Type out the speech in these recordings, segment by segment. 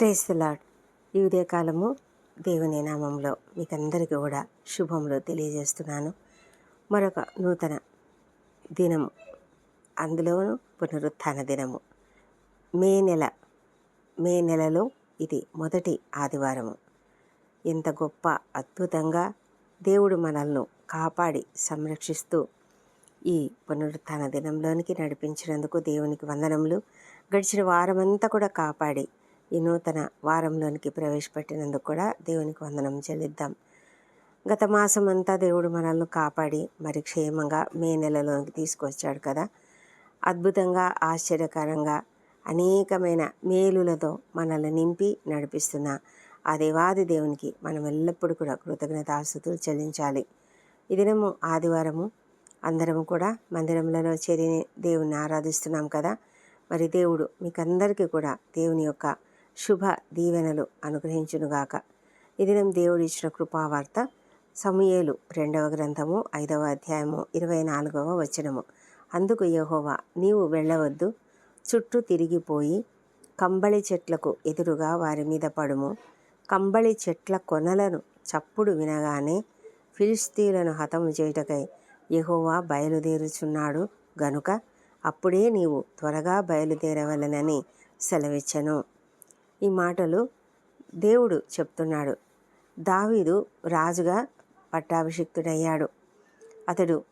Praise lord ఈ ఉదయకాలము దేవుని నామంలో మీకు అందరికీ కూడా శుభములు తెలియజేస్తున్నాను. మరొక నూతన దినము అందులోనూ పునరుత్థాన దినము. మే నెల మే నెలలో ఇది మొదటి ఆదివారము. ఎంత గొప్ప అద్భుతంగా దేవుడు మనల్ని కాపాడి సంరక్షిస్తూ ఈ పునరుత్థాన దినంలోనికి నడిపించినందుకు దేవునికి వందనములు. గడిచిన వారమంతా కూడా కాపాడి ఈ నూతన వారంలోనికి ప్రవేశపెట్టినందుకు కూడా దేవునికి వందనం చెల్లిద్దాం. గత మాసం అంతా దేవుడు మనల్ని కాపాడి మరి క్షేమంగా మే నెలలోకి తీసుకొచ్చాడు కదా. అద్భుతంగా ఆశ్చర్యకరంగా అనేకమైన మేలులతో మనల్ని నింపి నడిపిస్తున్న ఆ దేవాది దేవునికి మనం ఎల్లప్పుడూ కూడా కృతజ్ఞతాస్తుతులు చెల్లించాలి. ఈ దినము ఆదివారము. అందరము కూడా మందిరంలో చేరి దేవుణ్ణి ఆరాధిస్తున్నాం కదా. మరి దేవుడు మీకందరికీ కూడా దేవుని యొక్క శుభ దీవెనలు అనుగ్రహించునుగాక. ఇదినం దినం దేవుడు ఇచ్చిన కృపావార్త సమూయేలు రెండవ గ్రంథము ఐదవ అధ్యాయము ఇరవై నాలుగవ వచనము. అందుకు యహోవా నీవు వెళ్ళవద్దు. చుట్టూ తిరిగిపోయి కంబళి చెట్లకు ఎదురుగా వారి మీద పడుము. కంబళి చెట్ల కొనలను చప్పుడు వినగానే ఫిలిస్తీన్లను హతము చేయుటకై యహోవా బయలుదేరుచున్నాడు. గనుక అప్పుడే నీవు త్వరగా బయలుదేరవలనని సెలవిచ్చను. ఈ మాటలు దేవుడు చెప్తున్నాడు. దావీదు రాజుగా పట్టాభిషిక్తుడయ్యాడు. అతడు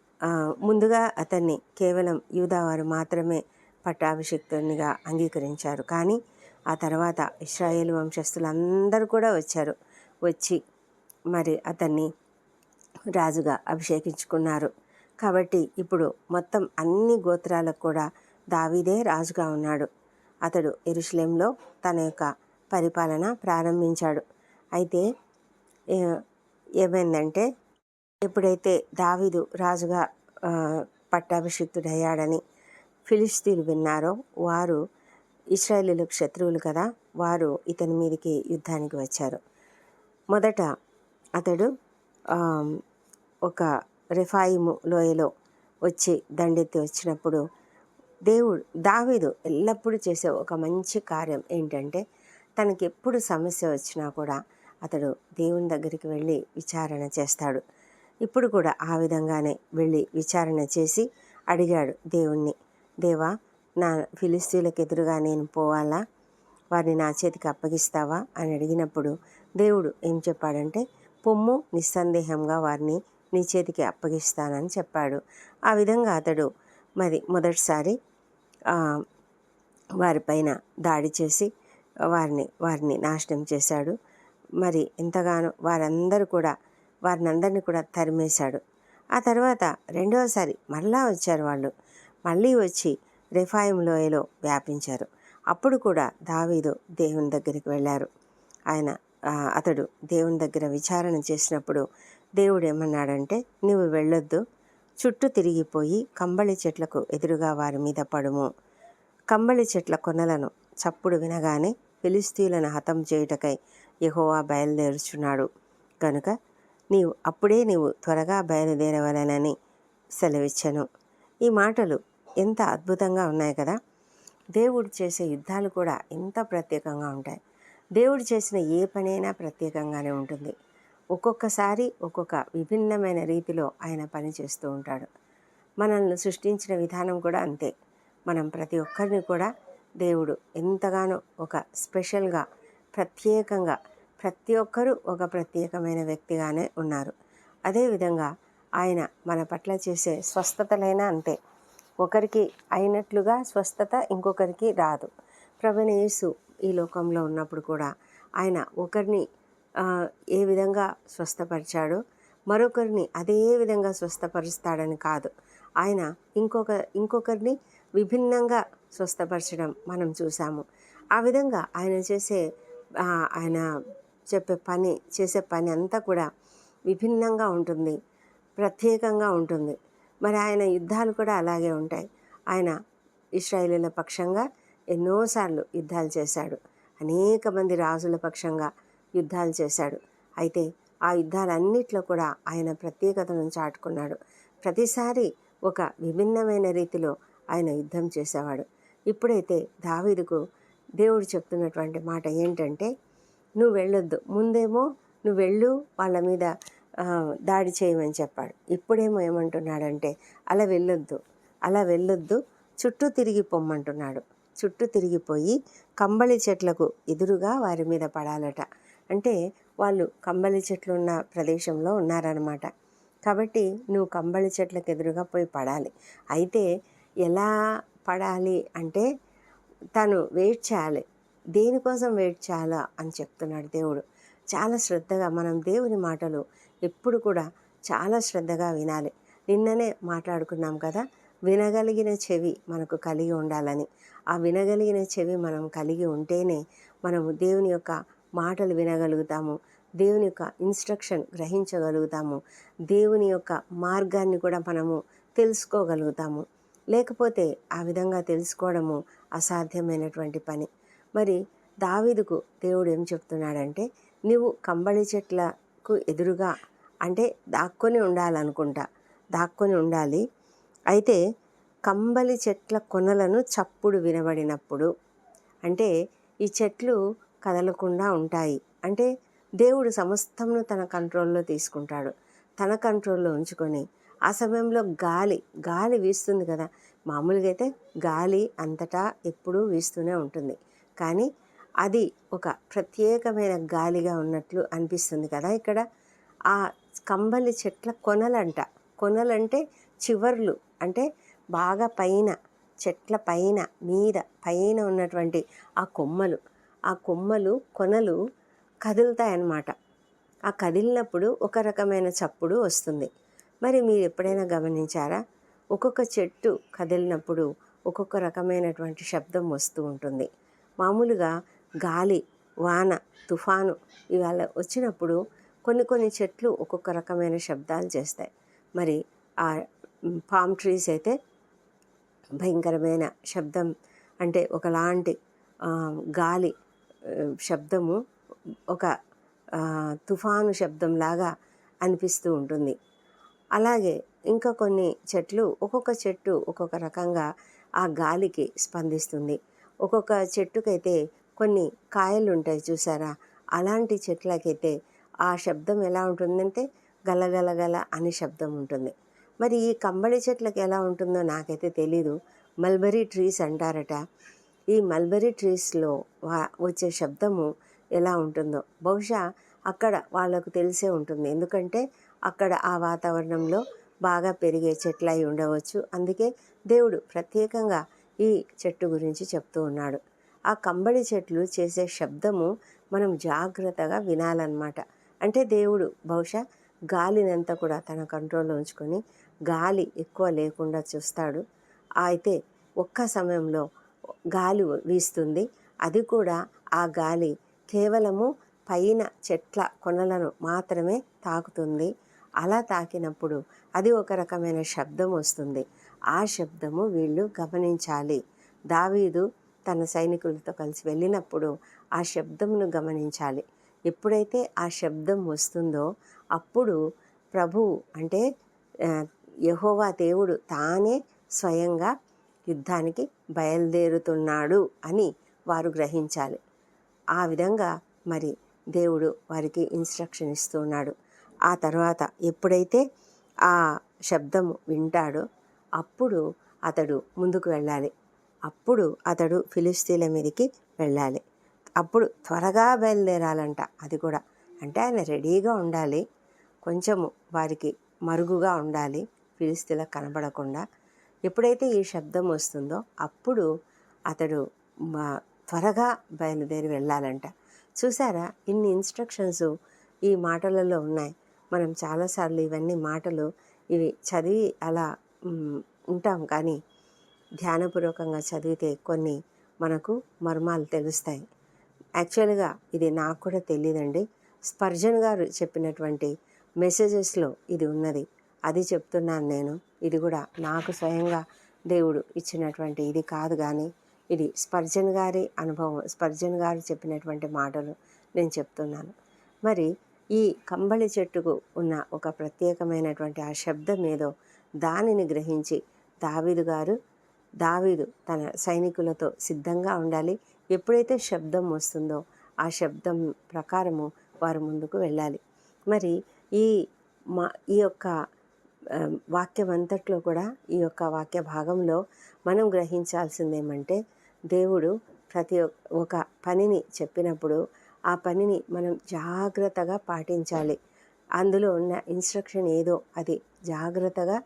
ముందుగా అతన్ని కేవలం యూదావారు మాత్రమే పట్టాభిషిక్తునిగా అంగీకరించారు. కానీ ఆ తర్వాత ఇస్రాయేల్ వంశస్థులందరూ కూడా వచ్చారు. వచ్చి మరి అతన్ని రాజుగా అభిషేకించుకున్నారు. కాబట్టి ఇప్పుడు మొత్తం అన్ని గోత్రాలకు కూడా దావీదే రాజుగా ఉన్నాడు. అతడు ఎరుషలేంలో తన యొక్క పరిపాలన ప్రారంభించాడు. అయితే ఏమైందంటే ఎప్పుడైతే దావీదు రాజుగా పట్టాభిషిక్తుడయ్యాడని ఫిలిస్తీన్లు విన్నారో వారు ఇస్రాయేలీలకు శత్రువులు కదా వారు ఇతని మీదకి యుద్ధానికి వచ్చారు. మొదట అతడు ఒక రిఫాయిము లోయలో వచ్చి దండెత్తి వచ్చినప్పుడు దేవుడు దావీదు ఎల్లప్పుడూ చేసే ఒక మంచి కార్యం ఏంటంటే తనకి ఎప్పుడు సమస్య వచ్చినా కూడా అతడు దేవుని దగ్గరికి వెళ్ళి విచారణ చేస్తాడు. ఇప్పుడు కూడా ఆ విధంగానే వెళ్ళి విచారణ చేసి అడిగాడు దేవుణ్ణి. దేవా నా ఫిలిస్తీన్లకు ఎదురుగా నేను పోవాలా? వారిని నా చేతికి అప్పగిస్తావా? అని అడిగినప్పుడు దేవుడు ఏం చెప్పాడంటే పొమ్ము నిస్సందేహంగా వారిని నీ చేతికి అప్పగిస్తానని చెప్పాడు. ఆ విధంగా అతడు మరి మొదటిసారి వారిపైన దాడి చేసి వారిని వారిని నాశనం చేశాడు. మరి ఎంతగానో వారందరూ కూడా వారిని అందరినీ కూడా తరిమేశాడు. ఆ తర్వాత రెండవసారి మళ్ళా వచ్చారు వాళ్ళు. మళ్ళీ వచ్చి రిఫాయిం లోయలో వ్యాపించారు. అప్పుడు కూడా దావీదు దేవుని దగ్గరికి వెళ్ళారు. ఆయన అతడు దేవుని దగ్గర విచారణ చేసినప్పుడు దేవుడు ఏమన్నాడంటే నువ్వు వెళ్ళొద్దు. చుట్టూ తిరిగిపోయి కంబళి చెట్లకు ఎదురుగా వారి మీద పడుము. కంబళి చెట్ల కొనలను చప్పుడు వినగానే ఫిలిస్తీన్లను హతం చేయుటకై యహోవా బయలుదేరుచున్నాడు. కనుక నీవు అప్పుడే నీవు త్వరగా బయలుదేరవలనని సెలవిచ్చాను. ఈ మాటలు ఎంత అద్భుతంగా ఉన్నాయి కదా! దేవుడు చేసే యుద్ధాలు కూడా ఎంత ప్రత్యేకంగా ఉంటాయి. దేవుడు చేసిన ఏ పనైనా ప్రత్యేకంగానే ఉంటుంది. ఒక్కొక్కసారి ఒక్కొక్క విభిన్నమైన రీతిలో ఆయన పని చేస్తూ ఉంటాడు. మనల్ని సృష్టించిన విధానం కూడా అంతే. మనం ప్రతి ఒక్కరిని కూడా దేవుడు ఎంతగానో ఒక స్పెషల్గా ప్రత్యేకంగా ప్రతి ఒక్కరూ ఒక ప్రత్యేకమైన వ్యక్తిగానే ఉన్నారు. అదేవిధంగా ఆయన మన పట్ల చేసే స్వస్థతలైనా అంతే. ఒకరికి అయినట్లుగా స్వస్థత ఇంకొకరికి రాదు. ప్రభుని యేసు ఈ లోకంలో ఉన్నప్పుడు కూడా ఆయన ఒకరిని ఏ విధంగా స్వస్థపరిచాడో మరొకరిని అదే విధంగా స్వస్థపరుస్తాడని కాదు. ఆయన ఇంకొక ఇంకొకరిని విభిన్నంగా స్వస్థపరచడం మనం చూసాము ఆ విధంగా ఆయన చేసే ఆయన చెప్పే పని చేసే పని అంతా కూడా విభిన్నంగా ఉంటుంది ప్రత్యేకంగా ఉంటుంది. మరి ఆయన యుద్ధాలు కూడా అలాగే ఉంటాయి. ఆయన ఇస్రాయిలీల పక్షంగా ఎన్నోసార్లు యుద్ధాలు చేశాడు. అనేక మంది రాజుల పక్షంగా యుద్ధాలు చేశాడు. అయితే ఆ యుద్ధాలన్నిట్లో కూడా ఆయన ప్రత్యేకతను చాటుకున్నాడు. ప్రతిసారి ఒక విభిన్నమైన రీతిలో ఆయన యుద్ధం చేసేవాడు. ఇప్పుడైతే దావీదుకు దేవుడు చెప్తున్నటువంటి మాట ఏంటంటే నువ్వు వెళ్ళొద్దు. ముందేమో నువ్వు వెళ్ళు వాళ్ళ మీద దాడి చేయమని చెప్పాడు. ఇప్పుడేమో ఏమంటున్నాడంటే అలా వెళ్ళొద్దు. అలా వెళ్ళొద్దు. చుట్టూ తిరిగి పొమ్మంటున్నాడు. చుట్టూ తిరిగిపోయి కంబళి చెట్లకు ఎదురుగా వారి మీద పడాలట. అంటే వాళ్ళు కంబళి చెట్లు ఉన్న ప్రదేశంలో ఉన్నారనమాట కాబట్టి నువ్వు కంబళి చెట్లకు ఎదురుగా పోయి పడాలి. అయితే ఎలా పడాలి అంటే తను వెయిట్ చేయాలి. దేనికోసం వెయిట్ చేయాలా అని చెప్తున్నాడు దేవుడు. చాలా శ్రద్ధగా మనం దేవుని మాటలు ఎప్పుడు కూడా చాలా శ్రద్ధగా వినాలి. నిన్ననే మాట్లాడుకున్నాం కదా వినగలిగిన చెవి మనకు కలిగి ఉండాలని. ఆ వినగలిగిన చెవి మనం కలిగి ఉంటేనే మనము దేవుని యొక్క మాటలు వినగలుగుతాము. దేవుని యొక్క ఇన్స్ట్రక్షన్ గ్రహించగలుగుతాము. దేవుని యొక్క మార్గాన్ని కూడా మనము తెలుసుకోగలుగుతాము. లేకపోతే ఆ విధంగా తెలుసుకోవడము అసాధ్యమైనటువంటి పని. మరి దావీదుకు దేవుడు ఏం చెప్తున్నాడంటే నీవు కంబళి చెట్లకు ఎదురుగా అంటే దాక్కొని ఉండాలనుకుంటా. దాక్కొని ఉండాలి. అయితే కంబలి చెట్ల కొనలను చప్పుడు వినబడినప్పుడు. అంటే ఈ చెట్లు కదలకుండా ఉంటాయి. అంటే దేవుడు సమస్తమును తన కంట్రోల్లో తీసుకుంటాడు. తన కంట్రోల్లో ఉంచుకొని ఆ సమయంలో గాలి గాలి వీస్తుంది కదా. మామూలుగా అయితే గాలి అంతటా ఎప్పుడూ వీస్తూనే ఉంటుంది. కానీ అది ఒక ప్రత్యేకమైన గాలిగా ఉన్నట్లు అనిపిస్తుంది కదా ఇక్కడ. ఆ కంబలి చెట్ల కొనలంట. కొనలంటే చివర్లు. అంటే బాగా పైన చెట్ల పైన మీద పైన ఉన్నటువంటి ఆ కొమ్మలు. ఆ కొమ్మలు కొనలు కదులుతాయన్నమాట. ఆ కదిలినప్పుడు ఒక రకమైన చప్పుడు వస్తుంది. మరి మీరు ఎప్పుడైనా గమనించారా? ఒక్కొక్క చెట్టు కదిలినప్పుడు ఒక్కొక్క రకమైనటువంటి శబ్దం వస్తూ ఉంటుంది. మామూలుగా గాలి వాన తుఫాను ఇవాళ వచ్చినప్పుడు కొన్ని కొన్ని చెట్లు ఒక్కొక్క రకమైన శబ్దాలు చేస్తాయి. మరి ఆ పామ్ ట్రీస్ అయితే భయంకరమైన శబ్దం అంటే ఒకలాంటి గాలి శబ్దము ఒక తుఫాను శబ్దంలాగా అనిపిస్తూ ఉంటుంది. అలాగే ఇంకా కొన్ని చెట్లు ఒక్కొక్క చెట్టు ఒక్కొక్క రకంగా ఆ గాలికి స్పందిస్తుంది. ఒక్కొక్క చెట్టుకైతే కొన్ని కాయలు ఉంటాయి చూసారా? అలాంటి చెట్లకైతే ఆ శబ్దం ఎలా ఉంటుందంటే గలగలగల అని శబ్దం ఉంటుంది. మరి ఈ కంబడి చెట్లకి ఎలా ఉంటుందో నాకైతే తెలీదు. మల్బరీ ట్రీస్ అంటారట. ఈ మల్బరీ ట్రీస్లో వా వచ్చే శబ్దము ఎలా ఉంటుందో. బహుశా అక్కడ వాళ్ళకు తెలిసే ఉంటుంది. ఎందుకంటే అక్కడ ఆ వాతావరణంలో బాగా పెరిగే చెట్లు అయి ఉండవచ్చు. అందుకే దేవుడు ప్రత్యేకంగా ఈ చెట్టు గురించి చెప్తూ ఉన్నాడు. ఆ కంబడి చెట్లు చేసే శబ్దము మనం జాగ్రత్తగా వినాలన్నమాట. అంటే దేవుడు బహుశా గాలినంతా కూడా తన కంట్రోల్లో ఉంచుకొని గాలి ఎక్కువ లేకుండా చూస్తాడు. అయితే ఒక్క సమయంలో గాలి వీస్తుంది. అది కూడా ఆ గాలి కేవలము పైన చెట్ల కొనలను మాత్రమే తాకుతుంది. అలా తాకినప్పుడు అది ఒక రకమైన శబ్దం వస్తుంది. ఆ శబ్దము వీళ్ళు గమనించాలి. దావీదు తన సైనికులతో కలిసి వెళ్ళినప్పుడు ఆ శబ్దమును గమనించాలి. ఎప్పుడైతే ఆ శబ్దం వస్తుందో అప్పుడు ప్రభువు అంటే యహోవా దేవుడు తానే స్వయంగా యుద్ధానికి బయలుదేరుతున్నాడు అని వారు గ్రహించాలి. ఆ విధంగా మరి దేవుడు వారికి ఇన్స్ట్రక్షన్ ఇస్తున్నాడు. ఆ తర్వాత ఎప్పుడైతే ఆ శబ్దము వింటాడో అప్పుడు అతడు ముందుకు వెళ్ళాలి. అప్పుడు అతడు ఫిలిస్తీన్ల మీదకి వెళ్ళాలి. అప్పుడు త్వరగా బయలుదేరాలంట. అది కూడా అంటే ఆయన రెడీగా ఉండాలి. కొంచెము వారికి మరుగుగా ఉండాలి. ఫిలిస్తీన్లకు కనబడకుండా ఎప్పుడైతే ఈ శబ్దం వస్తుందో అప్పుడు అతడు మా- త్వరగా బయలుదేరి వెళ్ళాలంట. చూసారా ఇన్ని ఇన్స్ట్రక్షన్స్ ఈ మాటలలో ఉన్నాయి. మనం చాలాసార్లు ఇవన్నీ మాటలు ఇవి చదివి అలా ఉంటాం కానీ ధ్యానపూర్వకంగా చదివితే కొన్ని మనకు మర్మాలు తెలుస్తాయి. యాక్చువల్గా ఇది నాకు కూడా తెలియదండి స్పర్జన్ గారు చెప్పినటువంటి మెసేజెస్లో ఇది ఉన్నది. అది చెప్తున్నాను నేను. ఇది కూడా నాకు స్వయంగా దేవుడు ఇచ్చినటువంటి ఇది కాదు కానీ ఇది స్పర్జన్ గారి అనుభవం స్పర్జన్ గారు చెప్పినటువంటి మాటలు నేను చెప్తున్నాను. మరి ఈ కంబళి చెట్టుకు ఉన్న ఒక ప్రత్యేకమైనటువంటి ఆ శబ్దం ఏదో దానిని గ్రహించి దావీదు గారు దావీదు తన సైనికులతో సిద్ధంగా ఉండాలి. ఎప్పుడైతే శబ్దం వస్తుందో ఆ శబ్దం ప్రకారము వారు ముందుకు వెళ్ళాలి. మరి ఈ మా ఈ యొక్క వాక్యం అంతట్లో కూడా ఈ యొక్క వాక్య భాగంలో మనం గ్రహించాల్సింది ఏమంటే దేవుడు ప్రతి ఒక పనిని చెప్పినప్పుడు ఆ పనిని మనం జాగ్రత్తగా పాటించాలి. అందులో ఉన్న ఇన్స్ట్రక్షన్ ఏదో అది జాగ్రత్తగా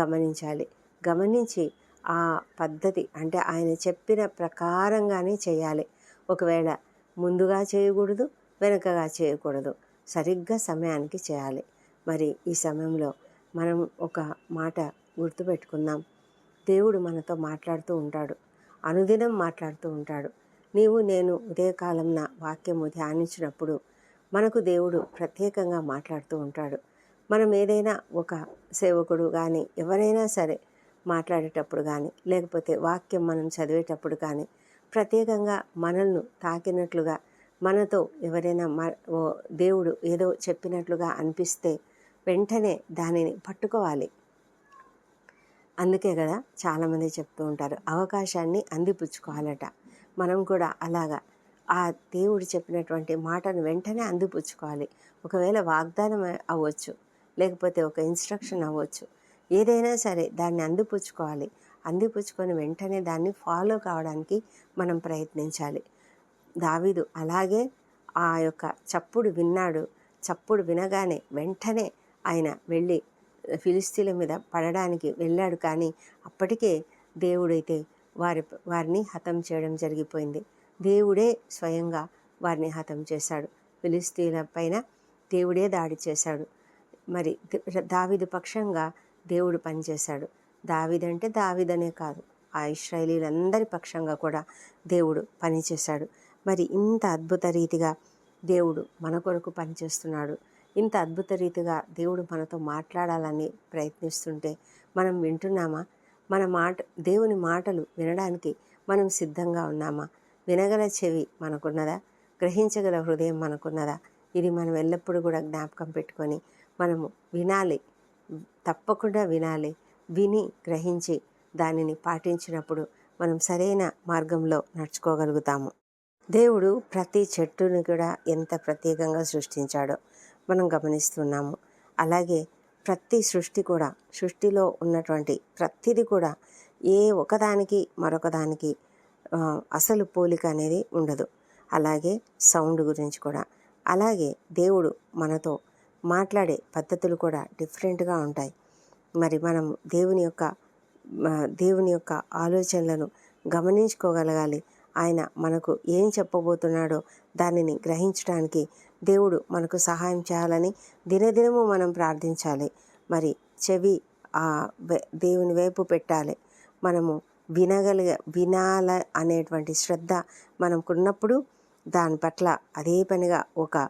గమనించాలి. గమనించి ఆ పద్ధతి అంటే ఆయన చెప్పిన ప్రకారంగానే చేయాలి. ఒకవేళ ముందుగా చేయకూడదు వెనకగా చేయకూడదు సరిగ్గా సమయానికి చేయాలి. మరి ఈ సమయంలో మనం ఒక మాట గుర్తుపెట్టుకుందాం. దేవుడు మనతో మాట్లాడుతూ ఉంటాడు. అనుదినం మాట్లాడుతూ ఉంటాడు. నీవు నేను ఉదయకాలంన వాక్యము ధ్యానించినప్పుడు మనకు దేవుడు ప్రత్యేకంగా మాట్లాడుతూ ఉంటాడు. మనం ఏదైనా ఒక సేవకుడు కానీ ఎవరైనా సరే మాట్లాడేటప్పుడు కానీ లేకపోతే వాక్యం మనం చదివేటప్పుడు కానీ ప్రత్యేకంగా మనల్ని తాకినట్లుగా మనతో ఎవరైనా మ ఓ దేవుడు ఏదో చెప్పినట్లుగా అనిపిస్తే వెంటనే దానిని పట్టుకోవాలి. అందుకే కదా చాలామంది చెప్తూ ఉంటారు అవకాశాన్ని అందిపుచ్చుకోవాలట. మనం కూడా అలాగా ఆ దేవుడు చెప్పినటువంటి మాటను వెంటనే అందిపుచ్చుకోవాలి. ఒకవేళ వాగ్దానం అవ్వచ్చు లేకపోతే ఒక ఇన్స్ట్రక్షన్ అవ్వచ్చు ఏదైనా సరే దాన్ని అందిపుచ్చుకోవాలి. అందిపుచ్చుకొని వెంటనే దాన్ని ఫాలో కావడానికి మనం ప్రయత్నించాలి. దావీదు అలాగే ఆ యొక్క చప్పుడు విన్నాడు చప్పుడు వినగానే వెంటనే ఆయన వెళ్ళి ఫిలిస్తీన్ల మీద పడడానికి వెళ్ళాడు. కానీ అప్పటికే దేవుడైతే వారి వారిని హతం చేయడం జరిగిపోయింది. దేవుడే స్వయంగా వారిని హతం చేశాడు. ఫిలిస్తీన్ల పైన దేవుడే దాడి చేశాడు. మరి దావిదు పక్షంగా దేవుడు పనిచేశాడు. దావిదంటే దావిదనే కాదు ఆ ఇస్రాయలీలందరి పక్షంగా కూడా దేవుడు పనిచేశాడు. మరి ఇంత అద్భుత రీతిగా దేవుడు మన కొరకు పనిచేస్తున్నాడు. ఇంత అద్భుత రీతిగా దేవుడు మనతో మాట్లాడాలని ప్రయత్నిస్తుంటే మనం వింటున్నామా? మన మాట దేవుని మాటలు వినడానికి మనం సిద్ధంగా ఉన్నామా? వినగల చెవి మనకున్నదా? గ్రహించగల హృదయం మనకున్నదా? ఇది మనం ఎల్లప్పుడూ కూడా జ్ఞాపకం పెట్టుకొని మనము వినాలి. తప్పకుండా వినాలి. విని గ్రహించి దానిని పాటించినప్పుడు మనం సరైన మార్గంలో నడుచుకోగలుగుతాము. దేవుడు ప్రతి చెట్టుని కూడా ఎంత ప్రత్యేకంగా సృష్టించాడో మనం గమనిస్తున్నాము. అలాగే ప్రతి సృష్టి కూడా సృష్టిలో ఉన్నటువంటి ప్రతిది కూడా ఏ ఒకదానికి మరొకదానికి అసలు పోలిక అనేది ఉండదు. అలాగే సౌండ్ గురించి కూడా. అలాగే దేవుడు మనతో మాట్లాడే పద్ధతులు కూడా డిఫరెంట్గా ఉంటాయి. మరి మనం దేవుని యొక్క దేవుని యొక్క ఆలోచనలను గమనించుకోగలగాలి. ఆయన మనకు ఏం చెప్పబోతున్నాడో దానిని గ్రహించడానికి దేవుడు మనకు సహాయం చేయాలని దినదినము మనం ప్రార్థించాలి. మరి చెవి ఆ దేవుని వైపు పెట్టాలి. మనము వినగలిగ వినాల అనేటువంటి శ్రద్ధ మనకున్నప్పుడు దాని పట్ల అదే పనిగా ఒక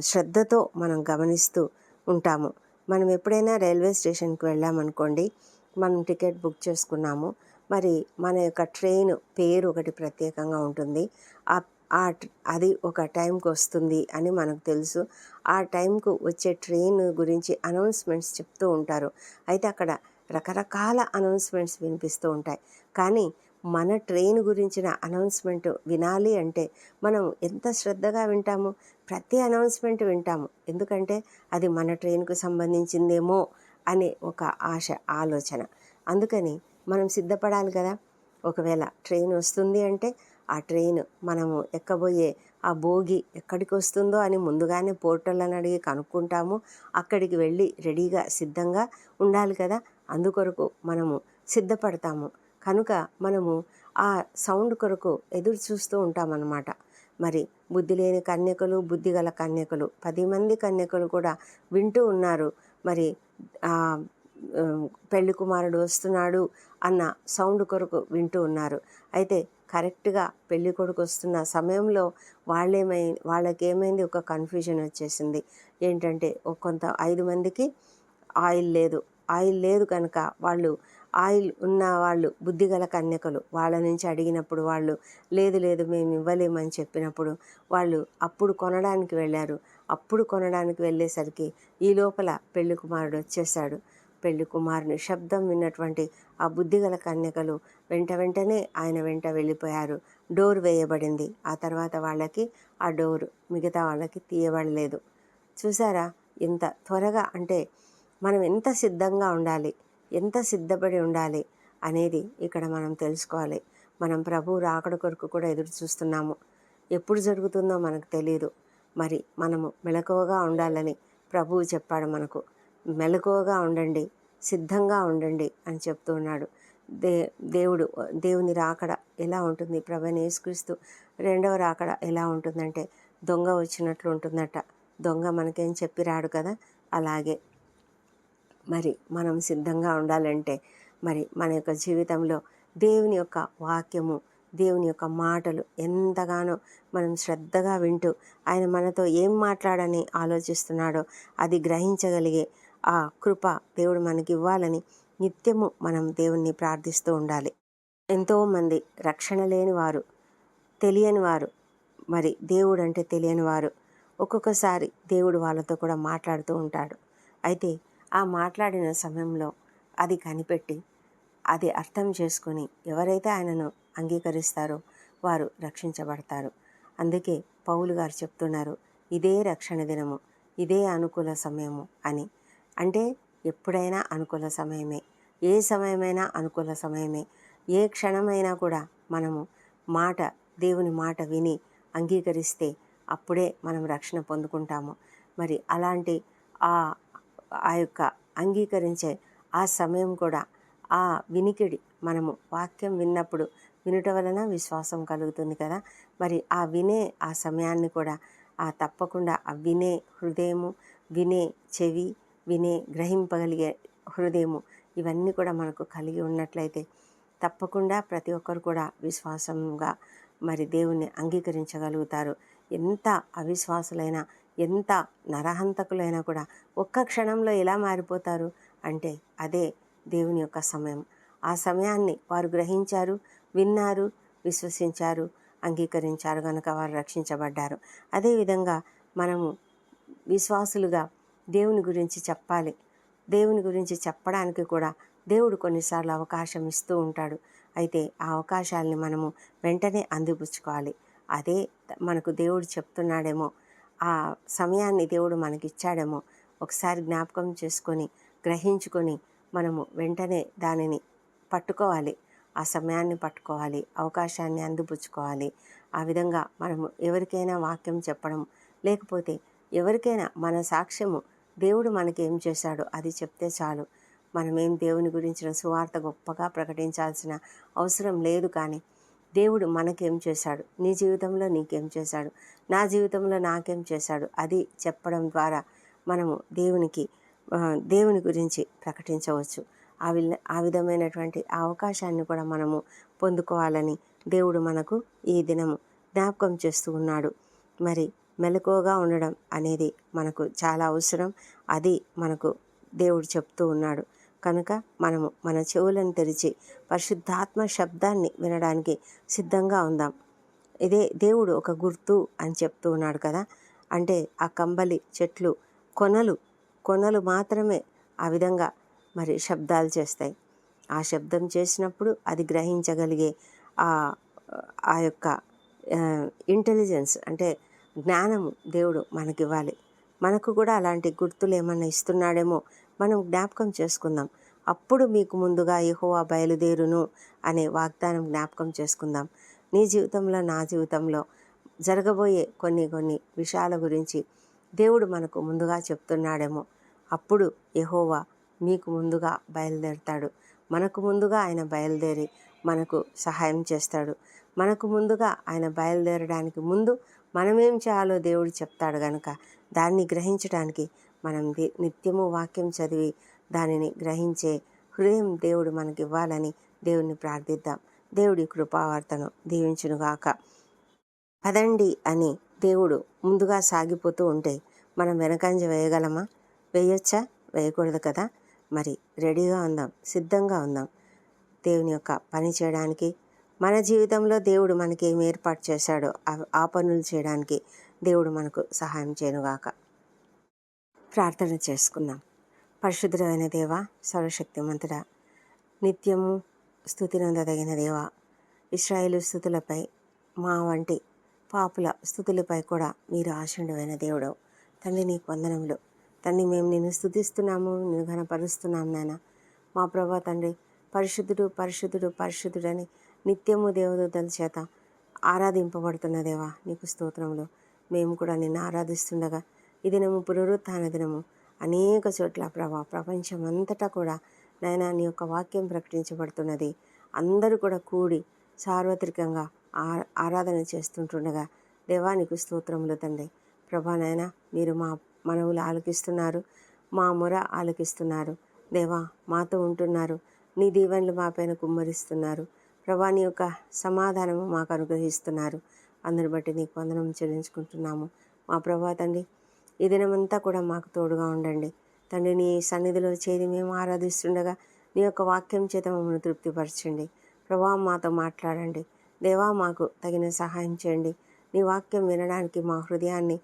శ్రద్ధతో మనం గమనిస్తూ ఉంటాము. మనం ఎప్పుడైనా రైల్వే స్టేషన్కి వెళ్ళామనుకోండి మనం టికెట్ బుక్ చేసుకున్నాము. మరి మన యొక్క ట్రైన్ పేరు ఒకటి ప్రత్యేకంగా ఉంటుంది. ఆ ఆ అది ఒక టైంకి వస్తుంది అని మనకు తెలుసు. ఆ టైంకు వచ్చే ట్రైన్ గురించి అనౌన్స్మెంట్స్ చెప్తూ ఉంటారు. అయితే అక్కడ రకరకాల అనౌన్స్మెంట్స్ వినిపిస్తూ ఉంటాయి. కానీ మన ట్రైన్ గురించిన అనౌన్స్మెంట్ వినాలి అంటే మనం ఎంత శ్రద్ధగా వింటాము? ప్రతి అనౌన్స్మెంట్ వింటాము. ఎందుకంటే అది మన ట్రైన్కు సంబంధించిందేమో అనే ఒక ఆశ ఆలోచన. అందుకని మనం సిద్ధపడాలి కదా. ఒకవేళ ట్రైన్ వస్తుంది అంటే ఆ ట్రైన్ మనము ఎక్కబోయే ఆ భోగి ఎక్కడికి వస్తుందో అని ముందుగానే పోర్టల్ని అడిగి కనుక్కుంటాము. అక్కడికి వెళ్ళి రెడీగా సిద్ధంగా ఉండాలి కదా. అందుకొరకు మనము సిద్ధపడతాము. కనుక మనము ఆ సౌండ్ కొరకు ఎదురు చూస్తూ ఉంటామన్నమాట. మరి బుద్ధి లేని కన్యకలు బుద్ధి గల కన్యకలు పది మంది కన్యకలు కూడా వింటూ ఉన్నారు. మరి పెళ్ళి కుమారుడు వస్తున్నాడు అన్న సౌండ్ కొరకు వింటూ ఉన్నారు. అయితే కరెక్ట్గా పెళ్ళి కొడుకు వస్తున్న సమయంలో వాళ్ళేమై వాళ్ళకి ఏమైంది ఒక కన్ఫ్యూజన్ వచ్చేసింది. ఏంటంటే ఒక కొంత ఐదు మందికి ఆయిల్ లేదు. ఆయిల్ లేదు కనుక వాళ్ళు ఆయిల్ ఉన్న వాళ్ళు బుద్ధిగల కన్యకలు. వాళ్ళ నుంచి అడిగినప్పుడు వాళ్ళు లేదు లేదు మేము ఇవ్వలేమని చెప్పినప్పుడు వాళ్ళు అప్పుడు కొనడానికి వెళ్ళారు. అప్పుడు కొనడానికి వెళ్ళేసరికి ఈ లోపల పెళ్ళి కుమారుడు వచ్చేసాడు. పెళ్ళి కుమారుని శబ్దం విన్నటువంటి ఆ బుద్ధిగల కన్యకలు వెంట వెంటనే ఆయన వెంట వెళ్ళిపోయారు. డోర్ వేయబడింది. ఆ తర్వాత వాళ్ళకి ఆ డోర్ మిగతా వాళ్ళకి తీయబడలేదు. చూసారా? ఎంత త్వరగా అంటే మనం ఎంత సిద్ధంగా ఉండాలి? ఎంత సిద్ధపడి ఉండాలి అనేది ఇక్కడ మనం తెలుసుకోవాలి. మనం ప్రభు రాకడ కొరకు కూడా ఎదురు చూస్తున్నాము. ఎప్పుడు జరుగుతుందో మనకు తెలియదు మరి మనము మెలకువగా ఉండాలని ప్రభువు చెప్పాడు మనకు. మెలకువగా ఉండండి సిద్ధంగా ఉండండి అని చెప్తూ ఉన్నాడు. దే దేవుడు దేవుని రాకడ ఎలా ఉంటుంది? ప్రభు యేసుక్రీస్తు రెండవ రాకడ ఎలా ఉంటుందంటే దొంగ వచ్చినట్లు ఉంటుందట. దొంగ మనకేం చెప్పి రాడు కదా? అలాగే. మరి మనం సిద్ధంగా ఉండాలంటే మరి మన యొక్క జీవితంలో దేవుని యొక్క వాక్యము దేవుని యొక్క మాటలు ఎంతగానో మనం శ్రద్ధగా వింటూ ఆయన మనతో ఏం మాట్లాడని ఆలోచిస్తున్నాడో అది గ్రహించగలిగే ఆ కృప దేవుడు మనకి ఇవ్వాలని నిత్యము మనం దేవుణ్ణి ప్రార్థిస్తూ ఉండాలి. ఎంతోమంది రక్షణ లేని వారు తెలియని వారు మరి దేవుడు అంటే తెలియని వారు ఒక్కొక్కసారి దేవుడు వాళ్ళతో కూడా మాట్లాడుతూ ఉంటాడు. అయితే ఆ మాట్లాడిన సమయంలో అది కనిపెట్టి అది అర్థం చేసుకొని ఎవరైతే ఆయనను అంగీకరిస్తారో వారు రక్షించబడతారు. అందుకే పౌలు గారు చెప్తున్నారు ఇదే రక్షణ దినము ఇదే అనుకూల సమయము అని అంటే ఎప్పుడైనా అనుకూల సమయమే. ఏ సమయమైనా అనుకూల సమయమే. ఏ క్షణమైనా కూడా మనము మాట దేవుని మాట విని అంగీకరిస్తే అప్పుడే మనం రక్షణ పొందుకుంటాము. మరి అలాంటి ఆ ఆ యొక్క అంగీకరించే ఆ సమయం కూడా ఆ వినికిడి మనము వాక్యం విన్నప్పుడు వినుట వలన విశ్వాసం కలుగుతుంది కదా. మరి ఆ వినే ఆ సమయాన్ని కూడా ఆ తప్పకుండా ఆ వినే హృదయము వినే చెవి వినే గ్రహింపగలిగే హృదయము ఇవన్నీ కూడా మనకు కలిగి ఉన్నట్లయితే తప్పకుండా ప్రతి ఒక్కరు కూడా విశ్వాసంగా మరి దేవుణ్ణి అంగీకరించగలుగుతారు. ఎంత అవిశ్వాసులైనా ఎంత నరహంతకులైనా కూడా ఒక్క క్షణంలో ఎలా మారిపోతారు అంటే అదే దేవుని యొక్క సమయం. ఆ సమయాన్ని వారు గ్రహించారు విన్నారు విశ్వసించారు అంగీకరించారు కనుక వారు రక్షించబడ్డారు. అదేవిధంగా మనము విశ్వాసులుగా దేవుని గురించి చెప్పాలి. దేవుని గురించి చెప్పడానికి కూడా దేవుడు కొన్నిసార్లు అవకాశం ఇస్తూ ఉంటాడు. అయితే ఆ అవకాశాలని మనము వెంటనే అందిపుచ్చుకోవాలి. అదే మనకు దేవుడు చెప్తున్నాడేమో ఆ సమయాన్ని దేవుడు మనకిచ్చాడేమో ఒకసారి జ్ఞాపకం చేసుకొని గ్రహించుకొని మనము వెంటనే దానిని పట్టుకోవాలి. ఆ సమయాన్ని పట్టుకోవాలి అవకాశాన్ని అందిపుచ్చుకోవాలి. ఆ విధంగా మనము ఎవరికైనా వాక్యం చెప్పడం లేకపోతే ఎవరికైనా మన సాక్ష్యము దేవుడు మనకేం చేశాడు చేశాడో అది చెప్తే చాలు. మనమేం దేవుని గురించిన సువార్త గొప్పగా ప్రకటించాల్సిన అవసరం లేదు కానీ దేవుడు మనకేం చేశాడు? నీ జీవితంలో నీకేం చేశాడు? నా జీవితంలో నాకేం చేశాడు? అది చెప్పడం ద్వారా మనము దేవునికి దేవుని గురించి ప్రకటించవచ్చు. ఆ విల్ ఆ విధమైనటువంటి అవకాశాన్ని కూడా మనము పొందుకోవాలని దేవుడు మనకు ఈ దినము జ్ఞాపకం చేస్తూ ఉన్నాడు. మరి మెలకువగా ఉండడం అనేది మనకు చాలా అవసరం. అది మనకు దేవుడు చెప్తూ ఉన్నాడు. కనుక మనము మన చెవులను తెరిచి పరిశుద్ధాత్మ శబ్దాన్ని వినడానికి సిద్ధంగా ఉందాం. ఇదే దేవుడు ఒక గుర్తు అని చెప్తూ ఉన్నాడు కదా? అంటే ఆ కంబలి చెట్లు కొనలు కొనలు మాత్రమే ఆ విధంగా మరి శబ్దాలు చేస్తాయి. ఆ శబ్దం చేసినప్పుడు అది గ్రహించగలిగే ఆ ఆ యొక్క ఇంటెలిజెన్స్ అంటే జ్ఞానము దేవుడు మనకివ్వాలి. మనకు కూడా అలాంటి గుర్తులు ఏమన్నా ఇస్తున్నాడేమో మనం జ్ఞాపకం చేసుకుందాం. అప్పుడు మీకు ముందుగా యహోవా బయలుదేరును అనే వాగ్దానం జ్ఞాపకం చేసుకుందాం. నీ జీవితంలో నా జీవితంలో జరగబోయే కొన్ని కొన్ని విషయాల గురించి దేవుడు మనకు ముందుగా చెప్తున్నాడేమో. అప్పుడు యహోవా మీకు ముందుగా బయలుదేరుతాడు. మనకు ముందుగా ఆయన బయలుదేరి మనకు సహాయం చేస్తాడు. మనకు ముందుగా ఆయన బయలుదేరడానికి ముందు మనమేం చేయాలో దేవుడు చెప్తాడు కనుక దాన్ని గ్రహించడానికి మనం నిత్యము వాక్యం చదివి దానిని గ్రహించే హృదయం దేవుడు మనకి ఇవ్వాలని దేవుణ్ణి ప్రార్థిద్దాం. దేవుడి కృపావార్తను దీవించునుగాక పదండి అని దేవుడు ముందుగా సాగిపోతూ ఉంటే మనం వెనకంజ వేయగలమా? వేయొచ్చా? వేయకూడదు కదా? మరి రెడీగా ఉందాం సిద్ధంగా ఉందాం. దేవుని యొక్క పని చేయడానికి మన జీవితంలో దేవుడు మనకి ఏం ఏర్పాటు చేశాడో ఆ పనులు చేయడానికి దేవుడు మనకు సహాయం చేయనుగాక. ప్రార్థన చేసుకుందాం. పరిశుద్ధమైన దేవ సర్వశక్తిమంతుడ నిత్యము స్థుతినందదగిన దేవ ఇస్రాయేలు స్థుతులపై మా వంటి పాపుల స్థుతులపై కూడా మీరు ఆశండమైన దేవుడు తండ్రి నీకు వందనములు. తండ్రి మేము నిన్ను స్థుతిస్తున్నాము నిన్ను ఘనపరుస్తున్నాం నాయన. మా ప్రభా తండ్రి పరిశుద్ధుడు పరిశుద్ధుడు పరిశుద్ధుడని నిత్యము దేవదూతల చేత ఆరాధింపబడుతున్న దేవా నీకు స్తోత్రములు. మేము కూడా నిన్ను ఆరాధిస్తుండగా ఈ దినము పునరుత్థాన దినము. అనేక చోట్ల ప్రభా ప్రపంచం అంతటా కూడా నాయన నీ యొక్క వాక్యం ప్రకటించబడుతున్నది. అందరూ కూడా కూడి సార్వత్రికంగా ఆ- ఆరాధన చేస్తుంటుండగా దేవానికి స్తోత్రములు తండ్రి. ప్రభా నాయన మీరు మా మనవులు ఆలకిస్తున్నారు మా మొర ఆలకిస్తున్నారు. దేవా మాతో ఉంటున్నారు నీ దీవెనలు మా పైన కుమ్మరిస్తున్నారు. ప్రభా నీ యొక్క సమాధానము మాకు అనుగ్రహిస్తున్నారు. అందరి బట్టి నీకు వందనం చెల్లించుకుంటున్నాము. మా ప్రభా తండ్రి ఈ దినమంతా కూడా మాకు తోడుగా ఉండండి. తండ్రి నీ సన్నిధిలో చేరి మేము ఆరాధిస్తుండగా నీ యొక్క వాక్యం చేత మమ్మల్ని తృప్తిపరచండి. ప్రభా మాతో మాట్లాడండి. దేవా మాకు తగిన సహాయం చేయండి. నీ వాక్యం వినడానికి మా హృదయాన్ని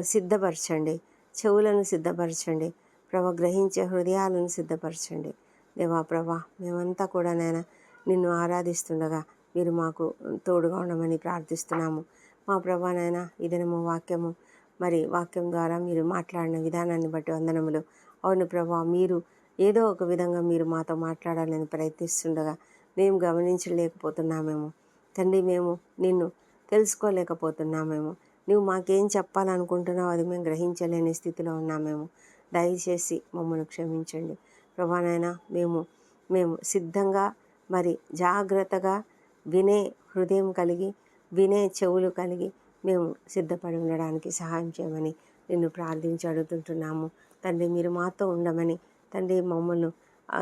సిద్ధపరచండి. చెవులను సిద్ధపరచండి. ప్రభా గ్రహించే హృదయాలను సిద్ధపరచండి. దేవా ప్రభా మేమంతా కూడా నేను నిన్ను ఆరాధిస్తుండగా మీరు మాకు తోడుగా ఉండమని ప్రార్థిస్తున్నాము. మా ప్రభానైనా ఇదనము వాక్యము మరి వాక్యం ద్వారా మీరు మాట్లాడిన విధానాన్ని బట్టి వందనములు. అవును ప్రభా మీరు ఏదో ఒక విధంగా మీరు మాతో మాట్లాడాలని ప్రయత్నిస్తుండగా మేము గమనించలేకపోతున్నామేమో. తండ్రి మేము నిన్ను తెలుసుకోలేకపోతున్నామేమో. నువ్వు మాకేం చెప్పాలనుకుంటున్నావు అది మేము గ్రహించలేని స్థితిలో ఉన్నామేమో. దయచేసి మమ్మల్ని క్షమించండి. ప్రభానైనా మేము మేము సిద్ధంగా మరి జాగ్రత్తగా వినే హృదయం కలిగి వినే చెవులు కలిగి మేము సిద్ధపడి ఉండడానికి సహాయం చేయమని నిన్ను ప్రార్థించి అడుగుతుంటున్నాము. తండ్రి మీరు మాతో ఉండమని తండ్రి మమ్మల్ని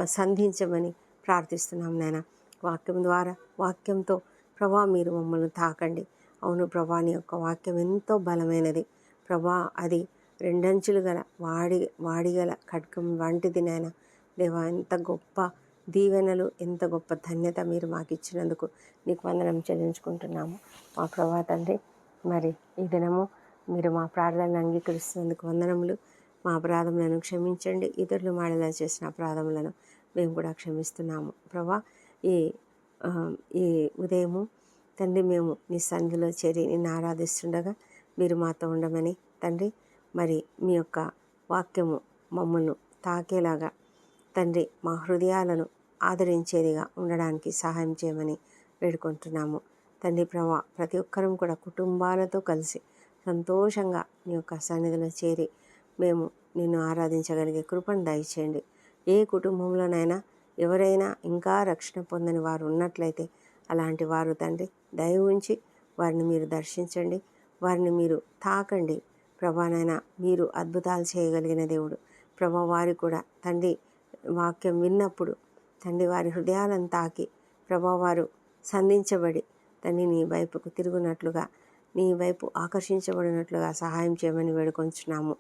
సంధించమని ప్రార్థిస్తున్నాం నాయన. వాక్యం ద్వారా వాక్యంతో ప్రభా మీరు మమ్మల్ని తాకండి. అవును ప్రభా నీ యొక్క వాక్యం ఎంతో బలమైనది. ప్రభా అది రెండంచులు గల వాడి వాడిగల ఖడ్గం వంటిది నాయన. దేవా ఎంత గొప్ప దీవెనలు ఎంత గొప్ప ధన్యత మీరు మాకు ఇచ్చినందుకు నీకు వందనం చెల్లించుకుంటున్నాము. మా ప్రభా తండ్రి మరి ఈ దినము మీరు మా ప్రార్థనను అంగీకరిస్తున్నందుకు వందనములు. మా అపరాధములను క్షమించండి. ఇతరులు మాడలా చేసిన అపరాధములను మేము కూడా క్షమిస్తున్నాము. ప్రభా ఈ ఈ ఉదయము తండ్రి మేము నీ సంధిలో చేరి నిన్ను ఆరాధిస్తుండగా మీరు మాతో ఉండమని తండ్రి మరి మీ యొక్క వాక్యము మమ్మల్ని తాకేలాగా తండ్రి మా హృదయాలను ఆదరించేదిగా ఉండడానికి సహాయం చేయమని వేడుకుంటున్నాము. తండ్రి ప్రభా ప్రతి ఒక్కరం కూడా కుటుంబాలతో కలిసి సంతోషంగా నీ యొక్క సన్నిధిలో చేరి మేము నిన్ను ఆరాధించగలిగే కృపను దయచేయండి. ఏ కుటుంబంలోనైనా ఎవరైనా ఇంకా రక్షణ పొందని వారు ఉన్నట్లయితే అలాంటి వారు తండ్రి దయ ఉంచి వారిని మీరు దర్శించండి. వారిని మీరు తాకండి. ప్రభానైనా మీరు అద్భుతాలు చేయగలిగిన దేవుడు. ప్రభా వారి కూడా తండ్రి వాక్యం విన్నప్పుడు తండ్రి వారి హృదయాలను తాకి ప్రభావారు సంధించబడి తండ్రి నీ వైపుకు తిరుగునట్లుగా నీ వైపు ఆకర్షించబడినట్లుగా సహాయం చేయమని వేడుకొంచున్నాము.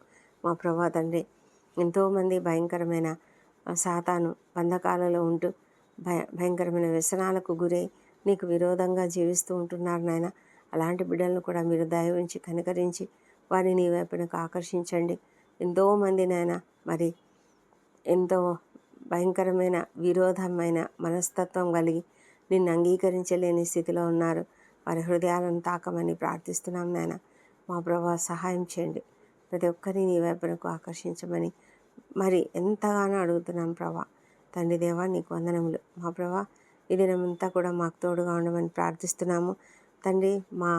మా ప్రభా తండ్రి ఎంతోమంది భయంకరమైన సాతాను బంధకాలలో ఉంటూ భయ భయంకరమైన వ్యసనాలకు గురై నీకు విరోధంగా జీవిస్తూ ఉంటున్నారు నాయన. అలాంటి బిడ్డలను కూడా మీరు దయ ఉంచి కనికరించి వారిని నీ వైపునకు ఆకర్షించండి. ఎంతోమంది నాయన మరి ఎంతో భయంకరమైన విరోధమైన మనస్తత్వం కలిగి నిన్ను అంగీకరించలేని స్థితిలో ఉన్నారు. వారి హృదయాలను తాకమని ప్రార్థిస్తున్నాం నాయన. మా ప్రభా సహాయం చేయండి. ప్రతి ఒక్కరిని నీ వైపునకు ఆకర్షించమని మరి ఎంతగానో అడుగుతున్నాం ప్రభా. తండ్రి దేవా నీకు వందనములు. మా ప్రభా ఈ దినమంతా కూడా మాకు తోడుగా ఉండమని ప్రార్థిస్తున్నాము. తండ్రి మా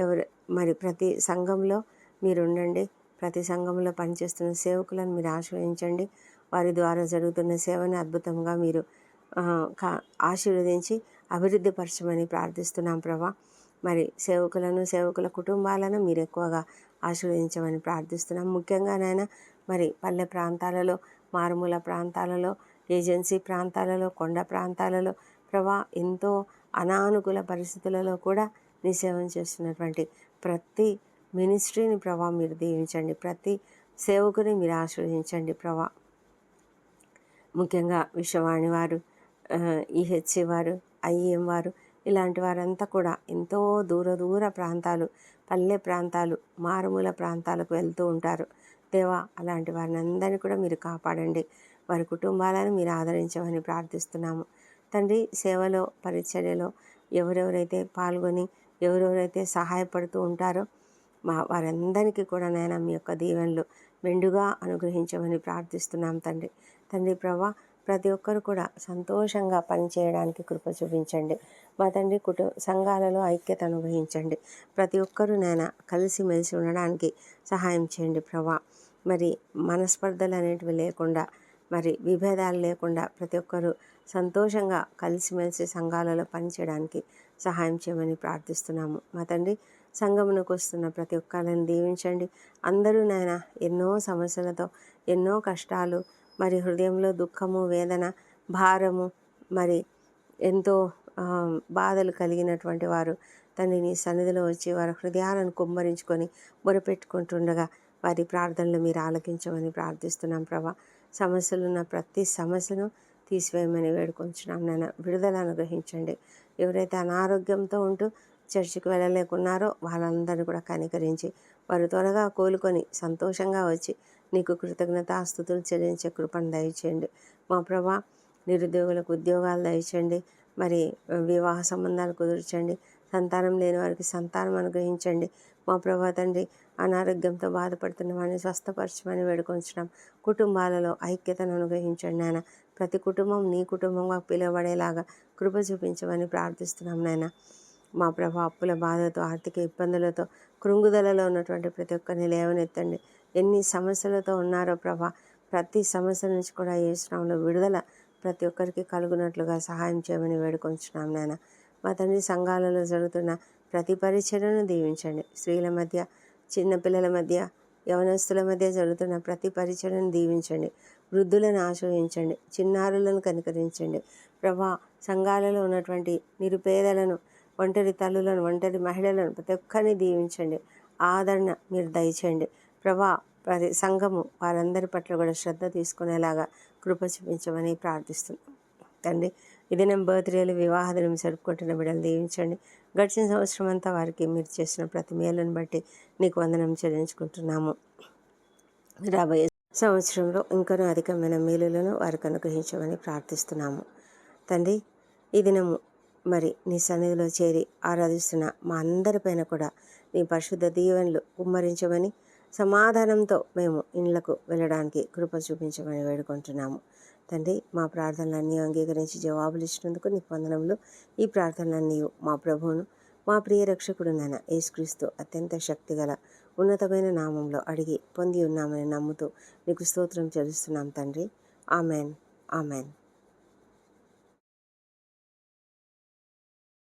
ఎవరు మరి ప్రతి సంఘంలో మీరు ఉండండి. ప్రతి సంఘంలో పనిచేస్తున్న సేవకులను మీరు ఆశ్రయించండి. వారి ద్వారా జరుగుతున్న సేవని అద్భుతంగా మీరు ఆశీర్వదించి కా- ఆశీర్వదించి ప్రార్థిస్తున్నాం ప్రభా. మరి సేవకులను సేవకుల కుటుంబాలను మీరు ఎక్కువగా ఆశీర్వదించమని ప్రార్థిస్తున్నాం. ముఖ్యంగా నాయన మరి పల్లె ప్రాంతాలలో మారుమూల ప్రాంతాలలో ఏజెన్సీ ప్రాంతాలలో కొండ ప్రాంతాలలో ప్రభా ఎంతో అనానుకూల పరిస్థితులలో కూడా నీ సేవం చేస్తున్నటువంటి ప్రతి మినిస్ట్రీని ప్రభా మీరు దీవించండి. ప్రతి సేవకుని మీరు ఆశీర్వదించండి ప్రభా. ముఖ్యంగా విషవాణి వారు ఈహెచ్సి వారు ఐఎం వారు ఇలాంటి వారంతా కూడా ఎంతో దూర దూర ప్రాంతాలు పల్లె ప్రాంతాలు మారుమూల ప్రాంతాలకు వెళ్తూ ఉంటారు. దేవా అలాంటి వారిని అందరినీ కూడా మీరు కాపాడండి. వారి కుటుంబాలను మీరు ఆదరించమని ప్రార్థిస్తున్నాము. తండ్రి సేవలో పరిచర్యలో ఎవరెవరైతే పాల్గొని ఎవరెవరైతే సహాయపడుతూ ఉంటారో మా వారందరికీ కూడా నాయన మీ యొక్క దీవెనలు మెండుగా అనుగ్రహించమని ప్రార్థిస్తున్నాం తండ్రి. తండ్రి ప్రభా ప్రతి ఒక్కరు కూడా సంతోషంగా పనిచేయడానికి కృప చూపించండి. మా తండ్రి కుటుంబ సంఘాలలో ఐక్యత అనుభవించండి. ప్రతి ఒక్కరూ నేను కలిసిమెలిసి ఉండడానికి సహాయం చేయండి ప్రభా. మరి మనస్పర్ధలు అనేటివి లేకుండా మరి విభేదాలు లేకుండా ప్రతి ఒక్కరూ సంతోషంగా కలిసిమెలిసి సంఘాలలో పనిచేయడానికి సహాయం చేయమని ప్రార్థిస్తున్నాము. మా తండ్రి సంఘమునకు వస్తున్న ప్రతి ఒక్కరిని దీవించండి. అందరూ నాయన ఎన్నో సమస్యలతో ఎన్నో కష్టాలు మరి హృదయంలో దుఃఖము వేదన భారము మరి ఎంతో బాధలు కలిగినటువంటి వారు తండ్రి నీ సన్నిధిలో వచ్చి వారి హృదయాలను కుమ్మరించుకొని మొరపెట్టుకుంటుండగా వారి ప్రార్థనలు మీరు ఆలకించమని ప్రార్థిస్తున్నాం ప్రభా. సమస్యలున్న ప్రతి సమస్యను తీసివేయమని వేడుకొంచున్నాం నాన్న. విడుదల అనుగ్రహించండి. ఎవరైతే అనారోగ్యంతో ఉంటూ చర్చికి వెళ్ళలేకున్నారో వాళ్ళందరినీ కూడా కనికరించి వారు త్వరగా కోలుకొని సంతోషంగా వచ్చి నీకు కృతజ్ఞతాస్థుతులు చెల్లించే కృపను దయచేయండి. మా ప్రభా నిరుద్యోగులకు ఉద్యోగాలు దయచేయండి. మరి వివాహ సంబంధాలు కుదుర్చండి. సంతానం లేని వారికి సంతానం అనుగ్రహించండి. మా ప్రభా తండ్రి అనారోగ్యంతో బాధపడుతున్న వారిని స్వస్థపరచమని వేడుకొంచడం కుటుంబాలలో ఐక్యతను అనుగ్రహించండి నాయన. ప్రతి కుటుంబం నీ కుటుంబంగా పిలువబడేలాగా కృప చూపించమని ప్రార్థిస్తున్నాం నాయన. మా ప్రభ అప్పుల బాధతో ఆర్థిక ఇబ్బందులతో కృంగుదలలో ఉన్నటువంటి ప్రతి ఒక్కరిని లేవనెత్తండి. ఎన్ని సమస్యలతో ఉన్నారో ప్రభా. ప్రతి సమస్య నుంచి కూడా ఏ శ్రమంలో విడుదల ప్రతి ఒక్కరికి కలుగునట్లుగా సహాయం చేయమని వేడుకొంచున్నాం నాయన. మా తండ్రి సంఘాలలో జరుగుతున్న ప్రతి పరిచర్యను దీవించండి. స్త్రీల మధ్య చిన్నపిల్లల మధ్య యవనస్తుల మధ్య జరుగుతున్న ప్రతి పరిచయను దీవించండి. వృద్ధులను ఆశ్రయించండి. చిన్నారులను కనికరించండి. ప్రభా సంఘాలలో ఉన్నటువంటి నిరుపేదలను ఒంటరి తల్లులను ఒంటరి మహిళలను ప్రతి ఒక్కరిని దీవించండి. ఆదరణ మీరు దయచేయండి. ప్రభా ప్రతి సంఘము వారందరి పట్ల కూడా శ్రద్ధ తీసుకునేలాగా కృప చూపించమని ప్రార్థిస్తున్నాం. తండ్రి ఇది నేను బర్త్డేలు వివాహ దినం జరుపుకుంటున్న బిడ్డలు దీవించండి. గడిచిన సంవత్సరం అంతా వారికి మీరు చేసిన ప్రతి మేలును బట్టి నీకు వందనం చెల్లించుకుంటున్నాము. రాబోయే సంవత్సరంలో ఇంకనూ అధికమైన మేలులను వారికి అనుగ్రహించమని ప్రార్థిస్తున్నాము. తండ్రి ఈ దినము మరి నీ సన్నిధిలో చేరి ఆరాధిస్తున్న మా అందరిపైన కూడా నీ పరిశుద్ధ దీవెనలు కుమ్మరించమని సమాధానంతో మేము ఇండ్లకు వెళ్ళడానికి కృప చూపించమని వేడుకుంటున్నాము. తండ్రి మా ప్రార్థనలన్నీ అంగీకరించి జవాబులు ఇచ్చినందుకు నీ పొందనంలో ఈ ప్రార్థనలన్నీ మా ప్రభువును మా ప్రియ రక్షకుడు నాన్న యేసుక్రీస్తు అత్యంత శక్తిగల ఉన్నతమైన నామంలో అడిగి పొంది ఉన్నామని నమ్ముతూ నీకు స్తోత్రం చెల్లిస్తున్నాం తండ్రి. ఆమెన్. ఆమెన్.